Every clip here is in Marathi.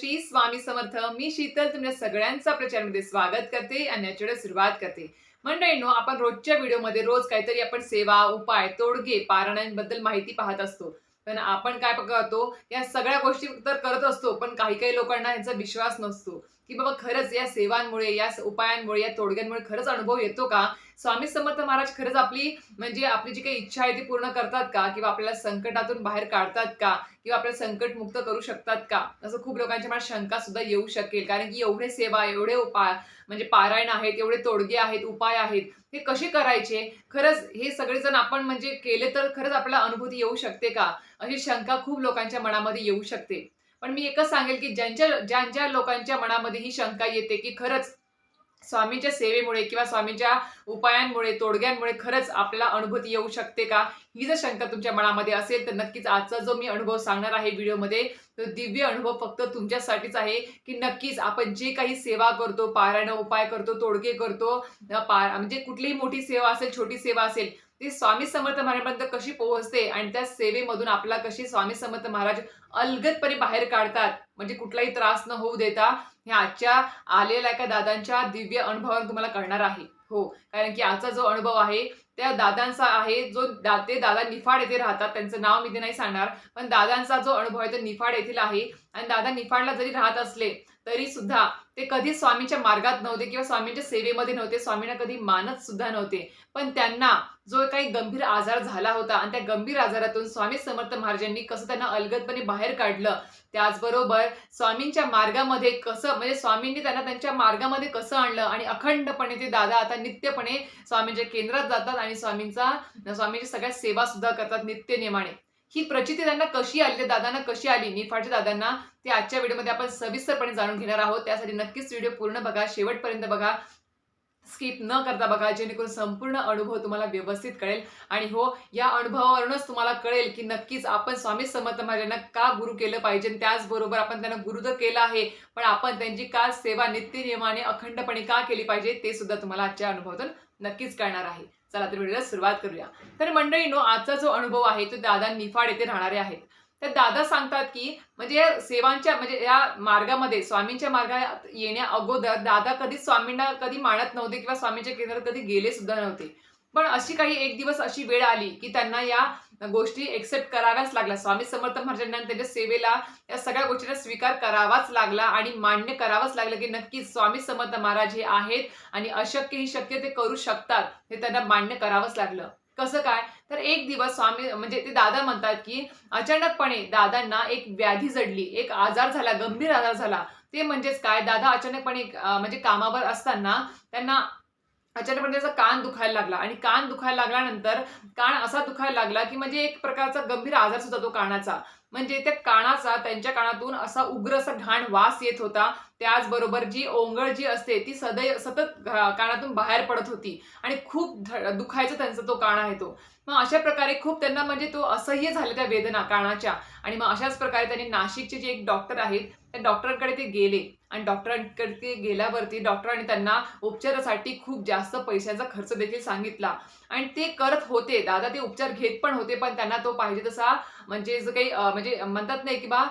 श्री स्वामी समर्थ. मी शीतल तुमच्या सगळ्यांचा प्रचारमध्ये स्वागत करते आणि याच्याकडे सुरुवात करते. मंडळीनो आपण रोजच्या व्हिडिओमध्ये रोज काहीतरी आपण सेवा उपाय तोडगे पारणांबद्दल माहिती पाहत असतो. पण आपण काय करतो या सगळ्या गोष्टी तर करत असतो पण काही काही लोकांना यांचा विश्वास नसतो. की बाबा खरंच या सेवांमुळे या उपायांमुळे या तोडग्यांमुळे खरंच अनुभव येतो का? स्वामी समर्थ महाराज खरंच आपली म्हणजे आपली जी काही इच्छा आहे ती पूर्ण करतात का? किंवा आपल्याला संकटातून बाहेर काढतात का? किंवा आपल्याला संकट मुक्त करू शकतात का? असं खूप लोकांच्या मला शंका सुद्धा येऊ शकेल. कारण की एवढे सेवा एवढे उपाय म्हणजे पारायण आहेत एवढे तोडगे आहेत उपाय आहेत हे कसे करायचे? खरंच हे सगळेजण आपण म्हणजे केले तर खरंच आपल्याला अनुभूती येऊ शकते का? अशी शंका खूप लोकांच्या मनामध्ये येऊ शकते. पण मी एकच सांगेल की ज्यांच्या ज्यांच्या लोकांच्या मनामध्ये ही शंका येते की खरंच स्वामींच्या सेवेमुळे किंवा स्वामींच्या उपायांमुळे तोडग्यांमुळे खरंच आपला अनुभूती येऊ शकते का? ही जर शंका तुमच्या मनामध्ये असेल तर नक्कीच आजचा जो मी अनुभव सांगणार आहे व्हिडिओमध्ये तो दिव्य अनुभव फक्त तुमच्यासाठीच आहे की नक्कीच आपण जे काही सेवा करतो पारायण उपाय करतो तोडगे करतो पार म्हणजे कुठलीही मोठी सेवा असेल छोटी सेवा असेल ती स्वामी समर्थ महाराजांपर्यंत कशी पोहोचते आणि त्या सेवेमधून आपला कशी स्वामी समर्थ महाराज अलगदपणे बाहेर काढतात म्हणजे कुठलाही त्रास न होऊ देता ह्या आजच्या आलेल्या एका दादांच्या दिव्य अनुभवावर तुम्हाला कळणार आहे. हो कारण की आजचा जो अनुभव आहे त्या दादांचा आहे जो दा ते दादा निफाड येथे राहतात त्यांचं नाव मी ते नाही सांगणार पण दादांचा जो अनुभव आहे तो निफाड येथील आहे. आणि दादा निफाडला जरी राहत असले तरी सुद्धा ते कधी स्वामींच्या मार्गात नव्हते किंवा स्वामींच्या सेवेमध्ये नव्हते स्वामींना कधी मानत सुद्धा नव्हते. पण त्यांना जो काही गंभीर आजार झाला होता आणि त्या गंभीर आजारातून स्वामी समर्थ महाराजांनी कसं त्यांना अलगदपणे बाहेर काढलं त्याचबरोबर स्वामींच्या मार्गामध्ये कसं म्हणजे स्वामींनी त्यांना त्यांच्या मार्गामध्ये कसं आणलं आणि अखंडपणे ते दादा आता नित्यपणे स्वामींच्या केंद्रात जातात आणि स्वामींचा स्वामींची सगळ्या सेवा सुद्धा करतात नित्य नियमाने ही प्रचिती त्यांना कशी आली त्या दादांना कशी आली निफाडच्या दादांना ते आजच्या व्हिडिओमध्ये आपण सविस्तरपणे जाणून घेणार आहोत. त्यासाठी नक्कीच व्हिडिओ पूर्ण बघा शेवटपर्यंत बघा. स्किप न करता बघा जेणेकरून संपूर्ण अनुभव तुम्हाला व्यवस्थित कळेल. आणि हो या अनुभवावरूनच तुम्हाला कळेल की नक्कीच आपण स्वामी समर्थ महाराजांना का गुरु केलं पाहिजे त्याचबरोबर आपण त्यांना गुरु तर केलं आहे पण आपण त्यांची का सेवा नित्यनियमाने अखंडपणे का केली पाहिजे ते सुद्धा तुम्हाला आजच्या अनुभवातून नक्कीच कळणार आहे. चला तर व्हिडिओला सुरुवात करूया. तर मंडळीनो आजचा जो अनुभव आहे तो दादा निफाड येथे राहणारे आहेत. तर दादा सांगतात की म्हणजे सेवांच्या म्हणजे या मार्गामध्ये स्वामींच्या मार्गात येण्या अगोदर दादा कधी स्वामींना कधी मानत नव्हते किंवा स्वामींच्या केंद्रात कधी गेले सुद्धा नव्हते. पण अशी काही एक दिवस अशी वेळ आली की त्यांना या गोष्टी एक्सेप्ट कराव्याच लागल्या. स्वामी समर्थ महाराजांना त्यांच्या सेवेला या सगळ्या गोष्टीला स्वीकार करावाच लागला आणि मान्य करावंच लागलं की नक्कीच स्वामी समर्थ महाराज हे आहेत आणि अशक्य ही शक्य ते करू शकतात हे त्यांना मान्य करावंच लागलं. कसं काय? तर एक दिवस स्वामी म्हणजे ते दादा म्हणतात की अचानकपणे दादांना एक व्याधी जडली एक आजार झाला गंभीर आजार झाला. ते म्हणजेच काय? दादा अचानकपणे म्हणजे कामावर असताना त्यांना अचानकपणे त्याचा कान दुखायला लागला. आणि कान दुखायला लागल्यानंतर कान असा दुखायला लागला की म्हणजे एक प्रकारचा गंभीर आजार सुद्धा तो कानाचा. म्हणजे त्या कानाचा त्यांच्या कानातून असा उग्र असा घाण वास येत होता. त्याचबरोबर जी ओंगळ जी असते ती सदैव सतत कानातून बाहेर पडत होती. आणि खूप दुखायचा त्यांचा तो कान आहे तो. मग अशा प्रकारे खूप त्यांना म्हणजे तो असह्य झाले त्या वेदना कानाच्या. आणि मग अशाच प्रकारे त्यांनी नाशिकचे जे एक डॉक्टर आहेत त्या डॉक्टरांकडे ते गेले. आणि डॉक्टरांकडे ते गेल्यावरती डॉक्टरांनी त्यांना उपचारासाठी खूप जास्त पैशाचा खर्च देखील सांगितला. आणि ते करत होते. दादा ते उपचार घेत पण होते पण त्यांना तो पाहिजे तसा म्हणजे जो काही म्हणजे म्हणतात नाही की बा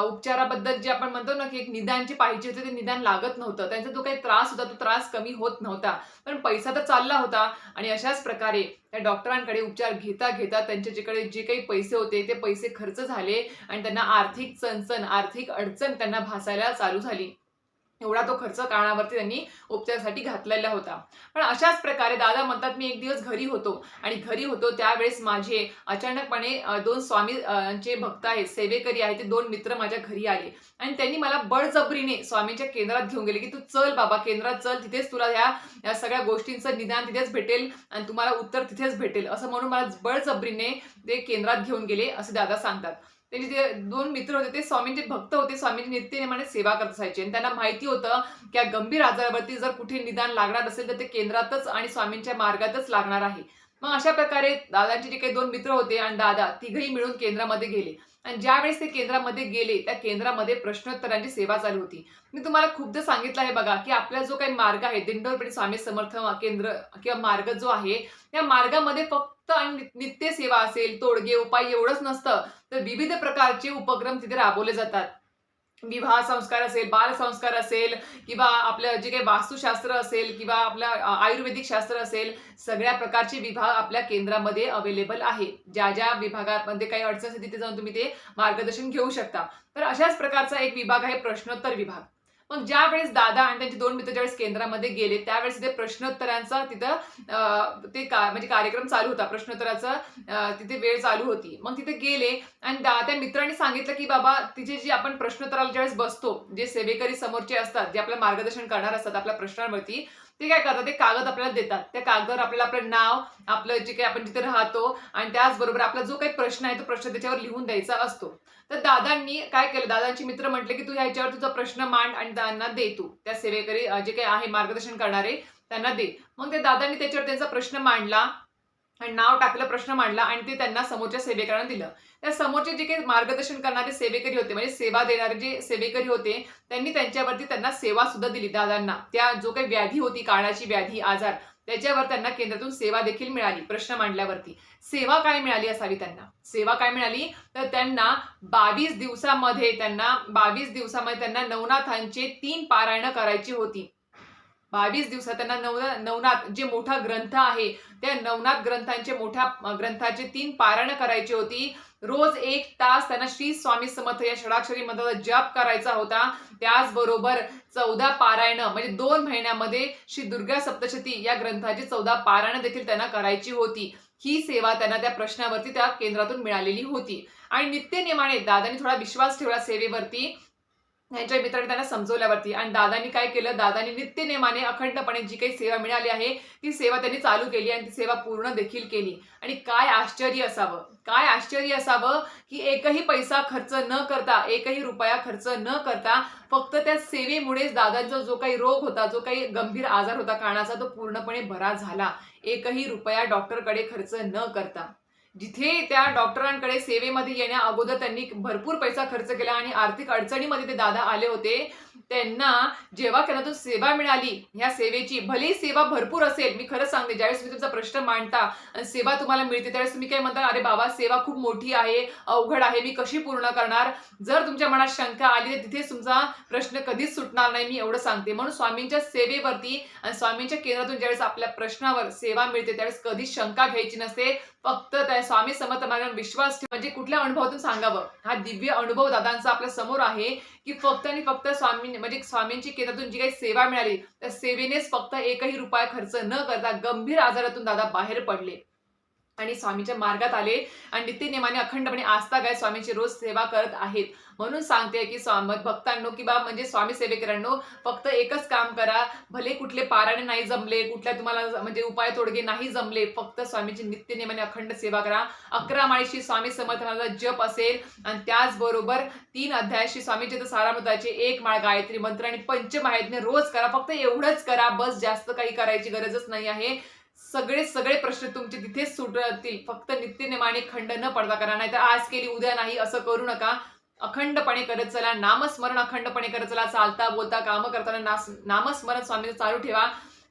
उपचाराबद्दल जे आपण म्हणतो ना की एक निदान जे पाहिजे होते ते निदान लागत नव्हतं. त्यांचा जो काही त्रास होता तो त्रास कमी होत नव्हता. पण पैसा तर चालला होता. आणि अशाच प्रकारे त्या डॉक्टरांकडे उपचार घेता घेता त्यांच्याकडे जे काही पैसे होते ते पैसे खर्च झाले आणि त्यांना आर्थिक चणचण आर्थिक अडचण त्यांना भासायला चालू झाली. एवढा तो खर्च कानावरती त्यांनी उपचारासाठी घातलेला होता. पण अशाच प्रकारे दादा म्हणतात मी एक दिवस घरी होतो आणि घरी होतो त्यावेळेस माझे अचानकपणे दोन स्वामी चे भक्त आहेत सेवेकरी आहेत ते दोन मित्र माझ्या घरी आले. आणि त्यांनी मला बळजबरीने स्वामींच्या केंद्रात घेऊन गेले की तू चल बाबा केंद्रात चल तिथेच तुला ह्या या सगळ्या गोष्टींचं निदान तिथेच भेटेल आणि तुम्हाला उत्तर तिथेच भेटेल. असं म्हणून मला बळजबरीने ते केंद्रात घेऊन गेले असे दादा सांगतात. त्यांचे जे दोन मित्र होते ते स्वामींचे भक्त होते स्वामींची नित्यनेमाने सेवा करत असायचे. आणि त्यांना माहिती होतं की या गंभीर आजारावरती जर कुठे निदान लागणार असेल तर ते केंद्रातच आणि स्वामींच्या मार्गातच लागणार आहे. मग अशा प्रकारे दादांचे जे काही दोन मित्र होते आणि दादा तिघही मिळून केंद्रामध्ये गेले. आणि ज्यावेळेस ते केंद्रामध्ये गेले त्या केंद्रामध्ये प्रश्नोत्तरांची सेवा चालू होती. मी तुम्हाला खूपदा सांगितलं आहे बघा की आपला जो काही मार्ग आहे दिंडोरपणे स्वामी समर्थ केंद्र किंवा मार्ग जो आहे त्या मार्गामध्ये फक्त आणि नित्य सेवा असेल तोडगे उपाय एवढंच नसतं तर विविध प्रकारचे उपक्रम तिथे राबवले जातात. विवाह संस्कार असेल बाल संस्कार असेल किंवा आपलं जे काही वास्तुशास्त्र असेल किंवा आपलं आयुर्वेदिक शास्त्र असेल सगळ्या प्रकारचे विभाग आपल्या केंद्रामध्ये अवेलेबल आहे. ज्या ज्या विभागामध्ये काही अडचण असेल तिथे जाऊन तुम्ही ते मार्गदर्शन घेऊ शकता. तर अशाच प्रकारचा एक विभाग आहे प्रश्नोत्तर विभाग. मग ज्या वेळेस दादा आणि त्यांचे दोन मित्र ज्यावेळेस केंद्रामध्ये गेले त्यावेळेस तिथे प्रश्नोत्तरांचा तिथं ते का म्हणजे कार्यक्रम चालू होता. प्रश्नोत्तराचा तिथे वेळ चालू होती. मग तिथे गेले आणि दा- त्या मित्रांनी सांगितलं की बाबा तिथे जे आपण प्रश्नोत्तराला ज्यावेळेस बसतो जे सेवेकरी समोरचे असतात जे आपलं मार्गदर्शन करणार असतात आपल्या प्रश्नांवरती ते काय करतात? ते कागद आपल्याला देतात. त्या कागदावर आपल्याला आपलं नाव आपलं जे काही आपण जिथे राहतो आणि त्याचबरोबर आपला जो काही प्रश्न आहे तो प्रश्न त्याच्यावर लिहून द्यायचा असतो. तर दादांनी काय केलं? दादांचे मित्र म्हटले की तू ह्याच्यावर तुझा प्रश्न मांड आणि त्यांना दे तू. त्या सेवेकरी जे काही आहे मार्गदर्शन करणारे त्यांना दे. मग ते दादांनी त्याच्यावर त्यांचा प्रश्न मांडला. नाव टाकलं प्रश्न मांडला आणि ते त्यांना समोरच्या सेवेकरांना दिलं. त्या समोरचे जे काही मार्गदर्शन करणारे सेवेकरी होते म्हणजे सेवा देणारे जे सेवेकरी होते त्यांनी त्यांच्यावरती त्यांना सेवा सुद्धा दिली दादांना. त्या जो काही व्याधी होती काळाची व्याधी आजार त्याच्यावर त्यांना केंद्रातून सेवा देखील मिळाली प्रश्न मांडल्यावरती. सेवा काय मिळाली असावी त्यांना? सेवा काय मिळाली? तर त्यांना बावीस दिवसामध्ये त्यांना बावीस दिवसामध्ये त्यांना नवनाथांचे तीन पारायणं करायची होती. बावीस दिवसात त्यांना नवना नवनाथ जे मोठा ग्रंथ आहे त्या नवनाथ ग्रंथांचे मोठ्या ग्रंथाचे तीन पारायण करायची होती. रोज एक तास त्यांना श्री स्वामी समर्थ या षडाक्षरी मंत्राचा जप करायचा होता. त्याचबरोबर चौदा पारायण म्हणजे दोन महिन्यामध्ये श्री दुर्गा सप्तशती या ग्रंथाची चौदा पारायण देखील त्यांना करायची होती. ही सेवा त्यांना त्या प्रश्नावरती त्या केंद्रातून मिळालेली होती. आणि नित्यनेमाने दादांनी थोडा विश्वास ठेवला सेवेवरती. यांच्या मित्रांनी त्यांना समजवल्यावरती. आणि दादांनी काय केलं? दादांनी नित्यनेमाने अखंडपणे जी काही सेवा मिळाली आहे ती सेवा त्यांनी चालू केली आणि ती सेवा पूर्ण देखील केली. आणि काय आश्चर्य असावं? काय आश्चर्य असावं की एकही पैसा खर्च न करता एकही रुपया खर्च न करता फक्त त्या सेवेमुळेच दादांचा जो काही रोग होता जो काही गंभीर आजार होता कानाचा तो पूर्णपणे बरा झाला. एकही रुपया डॉक्टरकडे खर्च न करता. जिथे त्या डॉक्टरांकडे सेवेमध्ये येण्या अगोदर त्यांनी भरपूर पैसा खर्च केला आणि आर्थिक अडचणीमध्ये ते दादा आले होते. त्यांना जेव्हा त्यांना सेवा मिळाली ह्या सेवेची भलेही सेवा भरपूर असेल मी खरंच सांगते ज्यावेळेस तुम्ही तुमचा प्रश्न मांडता आणि सेवा तुम्हाला मिळते त्यावेळेस तुम्ही काय म्हणता अरे बाबा सेवा खूप मोठी आहे अवघड आहे मी कशी पूर्ण करणार? जर तुमच्या मनात शंका आली तर तिथेच तुमचा प्रश्न कधीच सुटणार नाही मी एवढं सांगते. म्हणून स्वामींच्या सेवेवरती आणि स्वामींच्या केंद्रातून ज्यावेळेस आपल्या प्रश्नावर सेवा मिळते त्यावेळेस कधीच शंका घ्यायची नसते. फक्त त्या स्वामी समर्थ मार्गावर विश्वास ठेव. म्हणजे कुठल्या अनुभवातून सांगावं? हा दिव्य अनुभव दादांचा आपल्यासमोर आहे की फक्त आणि फक्त स्वामी म्हणजे स्वामींची केंद्रातून जी काही सेवा मिळाली त्या सेवेनेच फक्त एकही रुपया खर्च न करता गंभीर आजारातून दादा बाहेर पडले. आणि स्वामीच्या मार्गात आले. आणि नित्यनेमाने अखंडपणे आस्था गाय स्वामीची रोज सेवा करत आहेत. म्हणून सांगते की स्वामत भक्तांनो किंवा म्हणजे स्वामी सेवेकरांनो फक्त एकच काम करा. भले कुठले पाराणे नाही जमले कुठल्या तुम्हाला म्हणजे उपाय तोडगे नाही जमले फक्त स्वामीची नित्यनेमाने अखंड सेवा करा. अकरा माळीशी स्वामी समर्थनाचा जप असेल. आणि त्याचबरोबर तीन अध्यायाशी स्वामीचे सारामृताचे एक माळ गायत्री मंत्र आणि पंचमायज्ञ रोज करा. फक्त एवढंच करा. बस जास्त काही करायची गरजच नाही आहे. सगळे सगळे प्रश्न तुमचे तिथेच सुटतील. फक्त नित्यनेमाने खंड न पडता करा नाही तर आज केली उद्या नाही असं करू नका. अखंडपणे करत चला नामस्मरण अखंडपणे करत चला चालता बोलता काम करताना नास नामस्मरण स्वामीचं चालू ठेवा.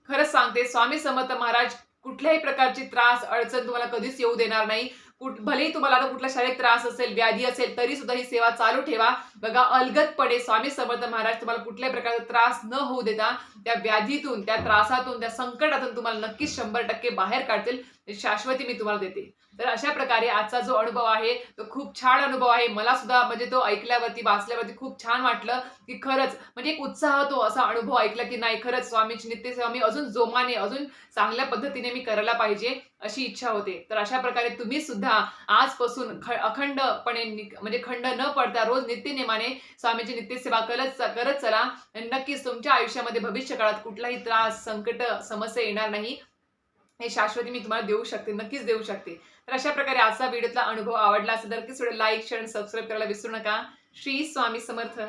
खरंच सांगते स्वामी समर्थ महाराज कुठल्याही प्रकारची त्रास अडचण तुम्हाला कधीच येऊ देणार नाही. कुठ भलेही तुम्हाला आता कुठला शारीरिक त्रास असेल व्याधी असेल तरी सुद्धा ही सेवा चालू ठेवा. बघा अलगदपणे स्वामी समर्थ महाराज तुम्हाला कुठल्याही प्रकारचा त्रास न होऊ देता त्या व्याधीतून त्या त्रासातून त्या संकटातून तुम्हाला नक्कीच शंभर टक्के बाहेर काढतील शाश्वती मी तुम्हाला देते. तर अशा प्रकारे आजचा जो अनुभव आहे तो खूप छान अनुभव आहे. मला सुद्धा म्हणजे तो ऐकल्यावरती वाचल्यावरती खूप छान वाटलं की खरंच म्हणजे एक उत्साह तो असा अनुभव ऐकला की नाही खरंच स्वामीची नित्य स्वामी अजून जोमाने अजून चांगल्या पद्धतीने मी करायला पाहिजे अशी इच्छा होते. तर अशा प्रकारे तुम्ही सुद्धा आजपासून ख अखंडपणे म्हणजे खंड न पडता रोज नित्यने नित्यनेमाने स्वामीची नित्यसेवा करत करत चला. नक्कीच तुमच्या आयुष्यामध्ये भविष्य काळात कुठलाही त्रास संकट समस्या येणार नाही. हे शाश्वती मी तुम्हाला देऊ शकते नक्कीच देऊ शकते. तर अशा प्रकारे आजचा व्हिडिओतला अनुभव आवडला असेल तर नक्कीच लाईक शेअर आणि सबस्क्राईब करायला विसरू नका. श्री स्वामी समर्थ.